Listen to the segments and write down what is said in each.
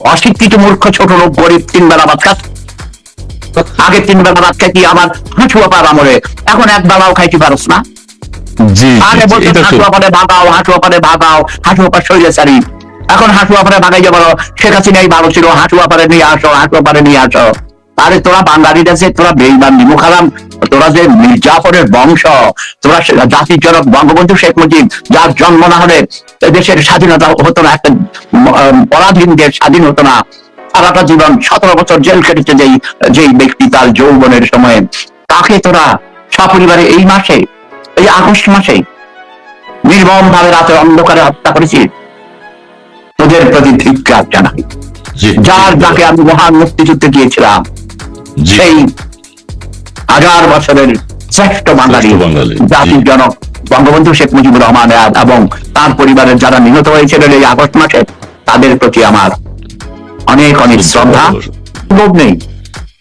অশিক্ষিত মূর্খ ছোট লোক গরিব তিন বেলা ভাত খাত আগে তিন বেলা ভাত খাইতি আমার হাঁচু আপার আমলে এখন এক বেলাও খাইতে পারস না। আগে বলতো আপারে ভাগাও আপারে ভাগাও আপার সারি এখন হাঁটুয়া পারে ভাগাই যাব শেখ হাসিনাই ভালো ছিল হাঁটুয়া পারে নিয়ে আসো হাঁটুয়া পারে নিয়ে আসো। আরে তোরা বাঙালিরা যে তোরা বেইমান নিমুখারাম তোরা যে মির্জাফরের বংশ তোরা জাতির জনক বঙ্গবন্ধু শেখ মুজিব যার জন্ম না হলে দেশের স্বাধীনতা হতো না একটা পরাধীন দেশ স্বাধীন হতো না। সারাটা জীবন সতেরো বছর জেল কেটেছে যেই যেই ব্যক্তি তার যৌবনের সময়ে। তাকে তোরা সপরিবারে এই মাসে এই আগস্ট মাসে নির্মম ভাবে রাতের অন্ধকারে হত্যা করেছি তোদের প্রতি ধিক্কার জানাই। যার যাকে আমি মহান মুক্তিযুদ্ধে গিয়েছিলাম সেই হাজার বছরের শ্রেষ্ঠ বাঙালি। জাতির জনক বঙ্গবন্ধু শেখ মুজিবুর রহমান এবং তার পরিবারের যারা নিহত হয়েছিলেন এই আগস্ট মাসে তাদের প্রতি আমার অনেক অনেক শ্রদ্ধা। লোভ নেই।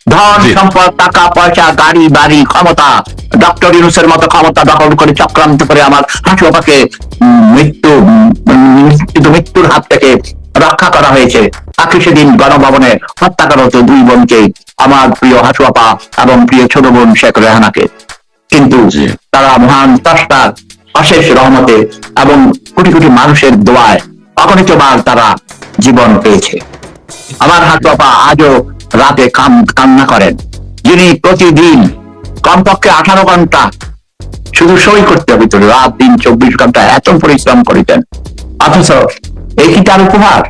ধন সম্পদ টাকা পয়সা গাড়ি বাড়ি ক্ষমতা ডক্টর ইউনুসের মতো ক্ষমতা দখল করে চক্রান্ত করে আমার মৃত্যু উম, মৃত্যু মৃত্যুর হাত থেকে রক্ষা করা হয়েছে। তাকে সেদিন গণভবনে হত্যা করা হতো দুই বোনকে আমার প্রিয় হাঁটুয়াপা এবং প্রিয় ছোট বোন শেখ রেহানাকে। কিন্তু তারা মহান স্রষ্টার অশেষ রহমতে এবং কোটি কোটি মানুষের দোয়ায় অগণিতবার তারা জীবন পেয়েছে। আমার হাটুয়াপা আজও রাতে কাম কান্না করেন। যিনি প্রতিদিন কমপক্ষে আঠারো ঘণ্টা শুধু সই করতে হবে রাত দিন চব্বিশ ঘণ্টা এত পরিশ্রম করিতেন। অথচ এই কি তার উপহার?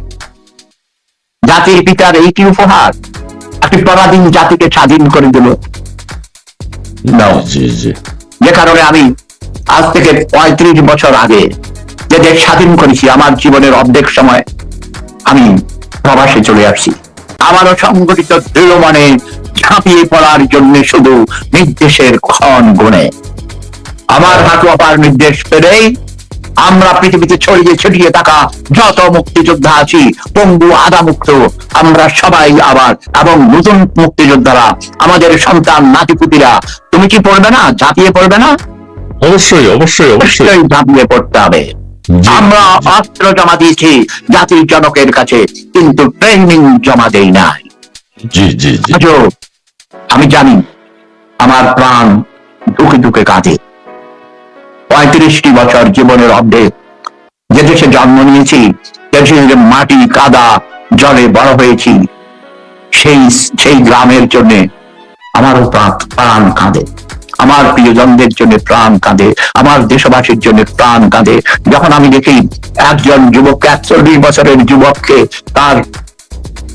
জাতির পিতার এই কি উপহার? একটি পরাধীন জাতিকে স্বাধীন করে দিল যে কারণে আমি আজ থেকে পঁয়ত্রিশ বছর আগে যে দেশ স্বাধীন করেছি আমার জীবনের অর্ধেক সময় আমি প্রবাসে চলে আসছি। আমারও সংগঠিত দৃঢ় মনে ঝাঁপিয়ে পড়ার জন্য শুধু নির্দেশের ক্ষণ গুণে। আমার হাঁটু অপার নির্দেশ পেলেই আমরা পৃথিবীতে ছড়িয়ে ছিটিয়ে থাকা যত মুক্তিযোদ্ধা আছি পঙ্গু আদা মুক্ত আমরা সবাই আবার এবং নতুন মুক্তিযোদ্ধারা আমাদের সন্তান নাতিপুতিরা তুমি কি পড়বে না? ঝাঁপিয়ে পড়বে না? অবশ্যই অবশ্যই অবশ্যই। ঝাঁপিয়ে পড়তে হবে। আমরা অস্ত্র জমা দিয়েছি জাতির জনকের কাছে কিন্তু ট্রেনিং জমা দেই নাই। জি জি জি। আমি জানি আমার প্রাণ দুঃখে দুঃখে কাঁদে। পঁয়ত্রিশটি বছর জীবনের অর্ধেক যে দেশে জন্ম নিয়েছি দেশের মাটি, কাদা, জলে বড় হয়েছি, সেই সেই গ্রামের জন্য প্রাণ- প্রাণ কাঁদে। আমার প্রিয়জনদের জন্য প্রাণ কাঁদে, আমার দেশবাসীর জন্য প্রাণ কাঁদে। যখন আমি দেখি একজন যুবক একচল্লিশ বছরের যুবককে তার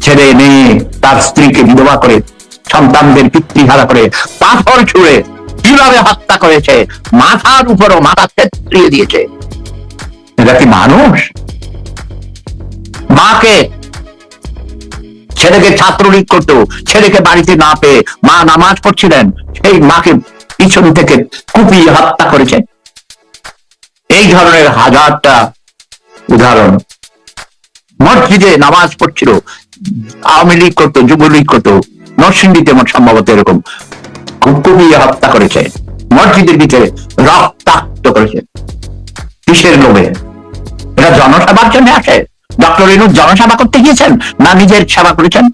ছেলে, মেয়ে, তার স্ত্রীকে বিধবা করে, সন্তানদের পিতৃহারা করে পাথর ছুঁড়ে কীভাবে হত্যা করেছে? মাথার উপরও মাথা থেত্রিয়ে দিয়েছে। এটা কি মানুষ? মাকে ছেলেকে ছাত্রলীগ করতো, ছেলেকে বাড়িতে না পেয়ে মা নামাজ পড়ছিলেন, সেই মাকে পিছন থেকে কুপিয়ে হত্যা করেছে। এই ধরনের হাজারটা উদাহরণ। মসজিদে নামাজ পড়ছিল, আওয়ামী লীগ করতো, যুবলীগ করতো, নরসিংদীতে সম্ভবত এরকম। কুপিয়ে হত্যা করেছে মসজিদের ভিতরে রক্তাক্ত করেছে। কিসের লোভে? এটা জনসেবার জন্য আসে ডক্টর ইনু জনসেবা করতে গিয়েছেন না নিজের সেবা করেছেন?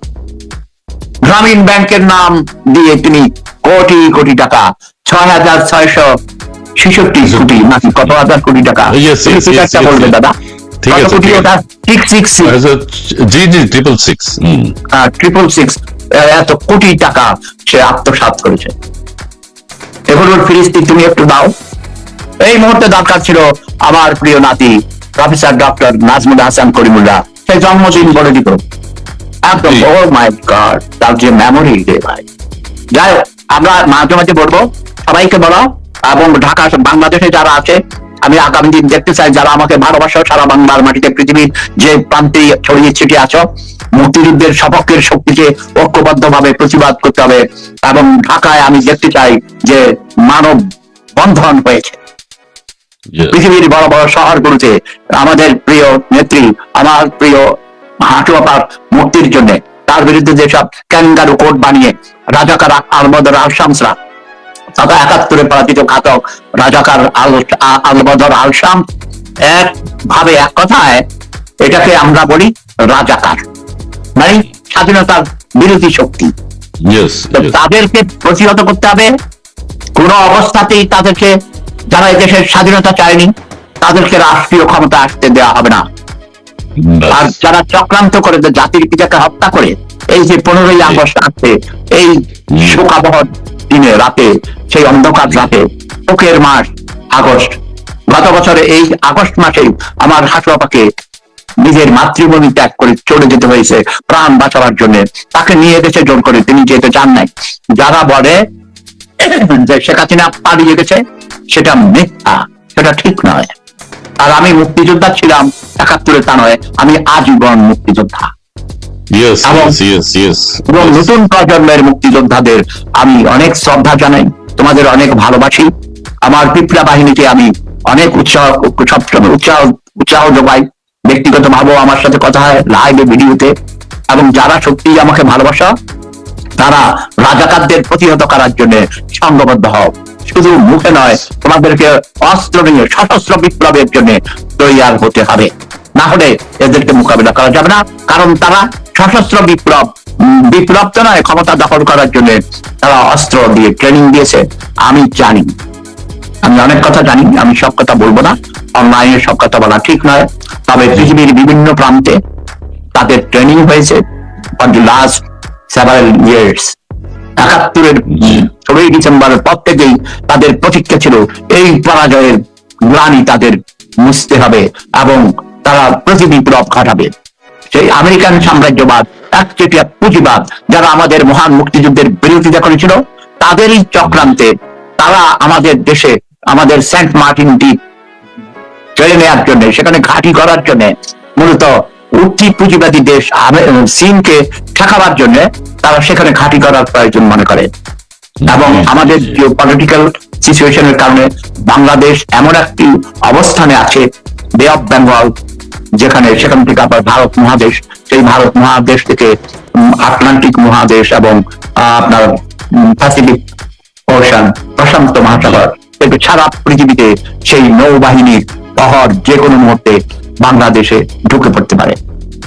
গ্রামীণ ব্যাংকের নাম দিয়ে তিনি কোটি কোটি টাকা ছয় হাজার ছয়শো ছেষট্টি কোটি নাকি কত হাজার কোটি টাকা? বলবে দাদা। ঠিক আছে, জি জি ট্রিপল সিক্স ট্রিপল সিক্স এত কোটি টাকা সে আত্মসাৎ করেছে। এগুলোর ফিরিস্তি তুমি একটু দাও। এই মুহূর্তে দরকার ছিল আমার প্রিয় নাতি প্রফেসর ডক্টর নাজমুল হাসান করিমুল্লাহ। সে জন্মদিন বলে দিত। একদম। ও মাই গড তার যে মেমোরি রে ভাই। যাই হোক, আমরা মাঝে মাঝে বলব সবাইকে বলো এবং ঢাকা বাংলাদেশে যারা আছে আমি আগামী দিন দেখতে চাই যারা আমাকে ভালোবাসো সারা বাংলার মাটিতে পৃথিবীর যে প্রান্তে ছড়িয়ে ছিটিয়ে আছো মুক্তিযুদ্ধের সপক্ষের শক্তিকে ঐক্যবদ্ধ ভাবে প্রতিবাদ করতে হবে এবং ঢাকায় আমি দেখতে চাই যে মানব বন্ধন হয়েছে। পৃথিবীর বড় বড় শহরগুলোতে আমাদের প্রিয় নেত্রী আমার প্রিয় হাঁটুয়াপার মুক্তির জন্য তার বিরুদ্ধে যেসব ক্যাঙ্গারু কোর্ট বানিয়ে রাজাকারা আলবদর আলশামসরা তথা একাত্তরে পরাজিত ঘাতক রাজাকার আল আলবদর আলশাম এক ভাবে এক কথায় এটাকে আমরা বলি রাজাকার। মানে স্বাধীনতার বিরোধী শক্তি. তাদেরকে প্রতিহত করতে হবে। কোন অবস্থাতেই তাদেরকে যারা দেশের স্বাধীনতা চায়নি তাদেরকে রাষ্ট্রীয় ক্ষমতা আসতে দেওয়া হবে না। আর যারা চক্রান্ত করে যে জাতির পিতাকে হত্যা করে এই যে পনেরোই আগস্ট আসছে এই শোকাবহ দিনে রাতে, সেই অন্ধকার রাতে শোকের মাস আগস্ট। গত বছরে এই আগস্ট মাসেই আমার হাসুয়াপাকে নিজের মাতৃভূমি ত্যাগ করে চলে যেতে হয়েছে প্রাণ বাঁচাবার জন্য। তাকে নিয়ে গেছে জোর করে তিনি যেতে চান নাই। যারা বলে যে শেখ হাসিনা পালিয়ে গেছে, সেটা মিথ্যা, সেটা ঠিক নয়। আর আমি মুক্তিযোদ্ধা ছিলাম, একাত্তরে তা নয়, আমি আজীবন মুক্তিযোদ্ধা। এবং-. নতুন প্রজন্মের মুক্তিযোদ্ধাদের আমি অনেক শ্রদ্ধা জানাই তোমাদের অনেক ভালোবাসি। আমার পিপড়া বাহিনীকে আমি অনেক উৎসাহ সবসময় উৎসাহ উৎসাহ যোগাই। ব্যক্তিগত ভাবেও আমার সাথে কথা হয় লাইভে ভিডিওতে। এবং যারা সত্যি আমাকে ভালোবাসা তারা রাজাকারদের প্রতিহত করার জন্য সংঘবদ্ধ হও। শুধু মুখে নয় তোমাদেরকে অস্ত্র নিয়ে সশস্ত্র বিপ্লবের জন্য তৈয়ার হতে হবে। না হলে এদেরকে মোকাবিলা করা যাবে না কারণ তারা সশস্ত্র বিপ্লব। বিপ্লব তো নয়, ক্ষমতা দখল করার জন্য তারা অস্ত্র দিয়ে ট্রেনিং দিয়েছে। আমি জানি। আমি অনেক কথা জানি, আমি সব কথা বলব না। অনলাইনে সব কথা বলা ঠিক নয়। তবে পৃথিবীর বিভিন্ন প্রান্তে তাদের ট্রেনিং হয়েছে। For the last several years একাত্তরের ষোলোই ডিসেম্বরের পর থেকেই তাদের প্রতিজ্ঞা ছিল, এই পরাজয়ের গ্লানি তাদের মুছতে হবে এবং তারা প্রতি বিপ্লব ঘটাবে। সেই আমেরিকান সাম্রাজ্যবাদ একচেটিয়া পুঁজিবাদ, যারা আমাদের মহান মুক্তিযুদ্ধের বিরোধিতা করেছিল, তাদেরই চক্রান্তে তারা আমাদের দেশে, আমাদের সেন্ট মার্টিন দ্বীপ কেড়ে নেওয়ার জন্য, সেখানে ঘাঁটি করার জন্য, মূলত উঠতি পুঁজিবাদী দেশ চীনকে ঠেকাবার জন্য তারা সেখানে ঘাঁটি করার প্রয়োজন মনে করে। এবং আমাদের যে পলিটিক্যাল সিচুয়েশনের কারণে বাংলাদেশ এমন একটি অবস্থানে আছে বে অফ বেঙ্গল যেখানে সেখান থেকে আবার ভারত মহাদেশ, সেই ভারত মহাদেশ থেকে আটলান্টিক মহাদেশ এবং আপনার প্যাসিফিক ওশান প্রশান্ত মহাসাগর সারা পৃথিবীতে সেই নৌবাহিনীর বহর যে কোনো মুহূর্তে বাংলাদেশে ঢুকে পড়তে পারে।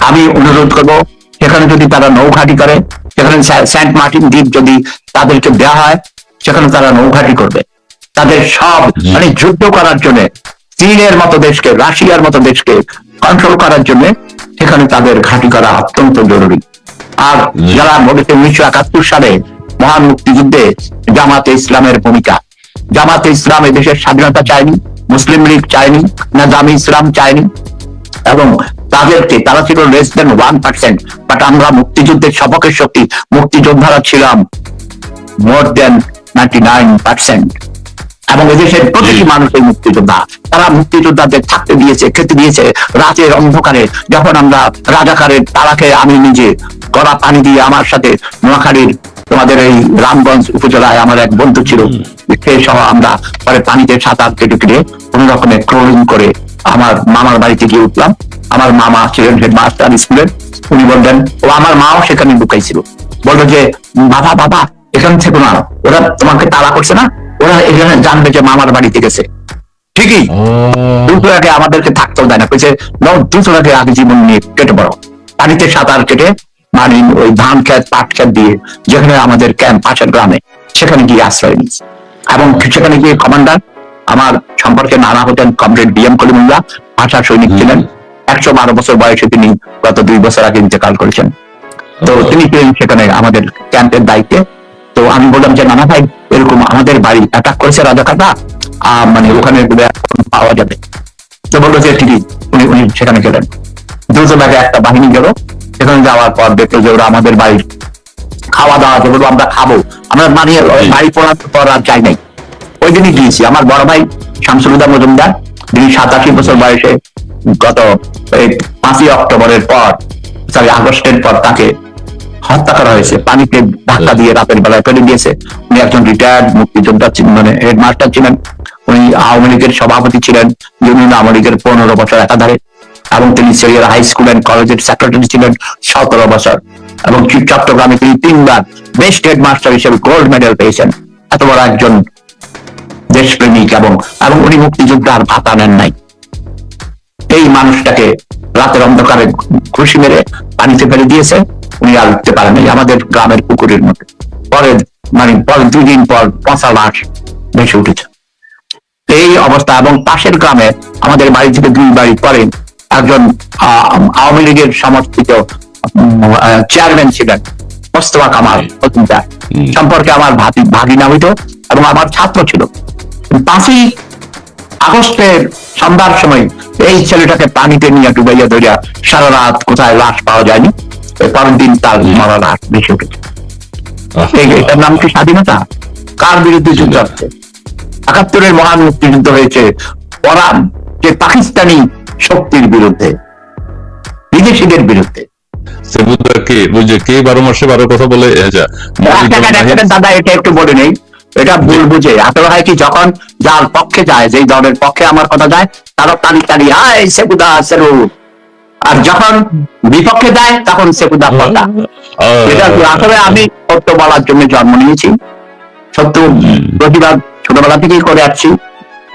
আমি অনুরোধ করব, সেখানে যদি তারা নৌঘাটি করে, সেখানে সেন্ট মার্টিন দ্বীপ যদি তাদেরকে দেওয়া হয়, সেখানে তারা নৌঘাটি করবে। তাদের সব মানে যুদ্ধ করার জন্য চীনের মতো দেশকে, রাশিয়ার মতো দেশকে কন্ট্রোল করার জন্য সেখানে তাদের ঘাঁটি করা অত্যন্ত জরুরি। আর যারা বলেছে উনিশশো একাত্তর সালে মহান মুক্তিযুদ্ধে জামাতে ইসলামের ভূমিকা। জামাতে ইসলাম দেশের স্বাধীনতা চায়নি, মুসলিম লীগ চায়নি না জামি ইসলাম চায়নি। এবং তাদেরকে, তারা ছিল less than one percent but আমরা মুক্তিযুদ্ধের সপক্ষের শক্তি, মুক্তিযোদ্ধারা ছিলাম more than ninety nine percent এবং এদেশের প্রতিটি মানুষ এই মুক্তিযোদ্ধা তারা মুক্তিযোদ্ধাদের থাকতে দিয়েছে খেতে দিয়েছে রাতের অন্ধকারে যখন আমরা রাজাকারের তারাকে আমি নিজে গলা পানি দিয়ে আমার সাথে নোয়াখালীর তোমাদের এই রামগঞ্জ উপজেলায় আমার এক বন্ধু ছিল সে সহ আমরা পরে পানিতে সাঁতার কেটে কেটে কোন রকমের ক্রোলিং করে আমার মামার বাড়িতে গিয়ে উঠলাম। আমার মামা ছিলেন হেড মাস্টার স্কুলের উনি বললেন ও আমার মাও সেখানে ঢুকাইছিল বলল যে বাবা বাবা এখান থেকে না ওরা তোমাকে তাড়া করছে না? ওরা এখানে জানবে যে মামার বাড়িতে গেছে। ঠিকই? দুটো আগে আমাদেরকে থাকতেও দেয় না। নাও দুটো আগে আগে জীবন নিয়ে কেটে পড়ো পানিতে সাঁতার কেটে মানে ওই ধান খেত পাট খেত দিয়ে যেখানে আমাদের ক্যাম্প পাশের গ্রামে সেখানে গিয়ে আশ্রয় নিয়েছে। এবং সেখানে গিয়ে কমান্ডার আমার সম্পর্কে নানা হতেন কমরেড বিএম কলিমুল্লাহ ভাষা সৈনিক ছিলেন। একশো বারো বছর বয়সে তিনি গত দুই বছর আগে ইন্তেকাল করেছেন। তো তিনি ছিলেন সেখানে আমাদের ক্যাম্পের দায়িত্বে। তো আমি বললাম যে নানা ভাই এরকম আমাদের বাড়ি অ্যাটাক করেছে রাজাকাররা আহ, মানে ওখানে পাওয়া যাবে। তো বলল যে ঠিকই উনি উনি সেখানে গেলেন। দুজন আগে একটা বাহিনী গেল। সেখানে যাওয়ার পর দেখল যে ওরা আমাদের বাড়ির খাওয়া দাওয়া যে বলব আমরা খাব। আমরা মানে বাড়ি পড়ার পর আর যাই নাই। ওই দিনই গিয়েছি। আমার বড় ভাই শামসুলুদা মজুমদার যিনি সাতাশি বছর বয়সে গত এই পাঁচই অক্টোবরের পর সরি আগস্টের পর তাকে হত্যা করা হয়েছে। পানিতে ধাক্কা দিয়ে রাতের বেলায় ফেলে দিয়েছে। উনি একজন রিটায়ার্ড মুক্তিযোদ্ধা মানে হেডমাস্টার ছিলেন। উনি আওয়ামী লীগের সভাপতি ছিলেন। ইউনিয়ন আওয়ামী লীগের পনেরো বছর একাধারে। এবং তিনি সিরিয়ার হাই স্কুল অ্যান্ড কলেজের সেক্রেটারি ছিলেন সতেরো বছর। এবং চট্টগ্রামে তিনি তিনবার বেস্ট হেডমাস্টার হিসেবে গোল্ড মেডেল পেয়েছেন। এত বড় একজন দেশপ্রেমিক এবং এবং উনি মুক্তিযোদ্ধার ভাতা নেন নাই। এই মানুষটাকে রাতের অন্ধকারে ঘুষি মেরে পানিতে ফেলে দিয়েছে। উনি আর উঠতে পারেন নাই আমাদের গ্রামের পুকুরের মধ্যে। পরে মানে পরে দুই দিন পর পচা লাশ ভেসে উঠেছে। এই অবস্থা এবং পাশের গ্রামে আমাদের বাড়ি থেকে দুই বাড়ি পরে একজন আওয়ামী লীগের সমর্থিত চেয়ারম্যান ছিলেন মোস্তফা কামাল সম্পর্কে আমার ভাবি ভাগিনা হইতো এবং আমার ছাত্র ছিল। পাঁচই আগস্টের সন্ধ্যার সময় এই ছেলেটাকে পানিতে নিয়ে ডুবাইয়া ধরিয়া সারা রাত কোথায় লাশ পাওয়া যায়নি। তার এটার নাম কি স্বাধীনতা? কার বিরুদ্ধে যুদ্ধ একাত্তরের মহান মুক্তিযুদ্ধ হয়েছে ওরা যে পাকিস্তানি শক্তির বিরুদ্ধে বিদেশিদের বিরুদ্ধে। কে বারো মাসে বারো কথা বলে? যা, দাদা এটা একটু বলে নেই। এটা ভুল বুঝে। আসলে হয় কি যখন যার পক্ষে যায় যেই দলের পক্ষে আমার কথা যায় তারা তালি তালি আয় সেবুদা সেরু আর যখন বিপক্ষে যায় তখন সেকুদা কথা এটা আসলে আমি সত্য বলার জন্য জন্ম নিয়েছি। সত্য প্রতিবাদ ছোটবেলা থেকেই করে আসছি।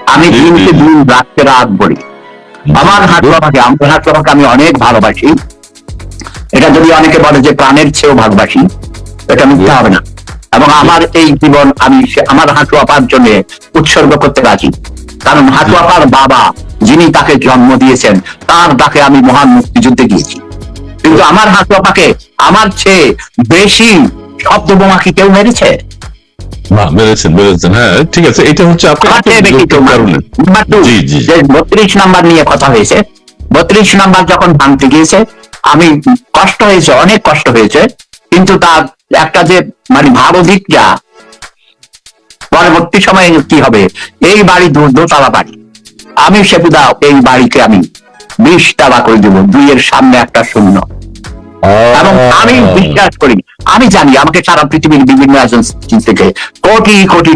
আমি দিনকে। দিন রাতকে রাত বলি। আমার হাত বাবাকে আমার হাত বাবাকে আমি অনেক ভালোবাসি। এটা যদি অনেকে বলে যে প্রাণের চেয়েও ভালোবাসি এটা মিথ্যা হবে না। এবং আমার এই জীবন আমি সে- আমার হাঁটু আপার জন্য উৎসর্গ করতে রাজি। কারণ হাঁটু আপার বাবা। যিনি তাকে জন্ম দিয়েছেন তার ডাকে আমি মহান মুক্তিযুদ্ধে গিয়েছি। কিন্তু আমার হাঁটু আপাকে আমার চেয়ে বেশি শব্দ বোমা কি কেউ মেরেছে? হ্যাঁ ঠিক আছে এটা হচ্ছে বত্রিশ নাম্বার নিয়ে কথা হয়েছে বত্রিশ নাম্বার যখন ভাঙতে গিয়েছে আমি কষ্ট হয়েছে অনেক কষ্ট হয়েছে কিন্তু তার একটা যে মানে ভালো দিক যা পরবর্তী সময়ে কি হবে? এই বাড়ি দু- দোতলা বাড়ি। আমি সেতু সেপুদা এই বাড়িকে আমি বিশ তালা করে দেবো দুইয়ের সামনে একটা শূন্য। এবং আমি বিশ্বাস করি আমি জানি আমাকে সারা পৃথিবীর বিভিন্ন এজেন্সি থেকে কোটি কোটি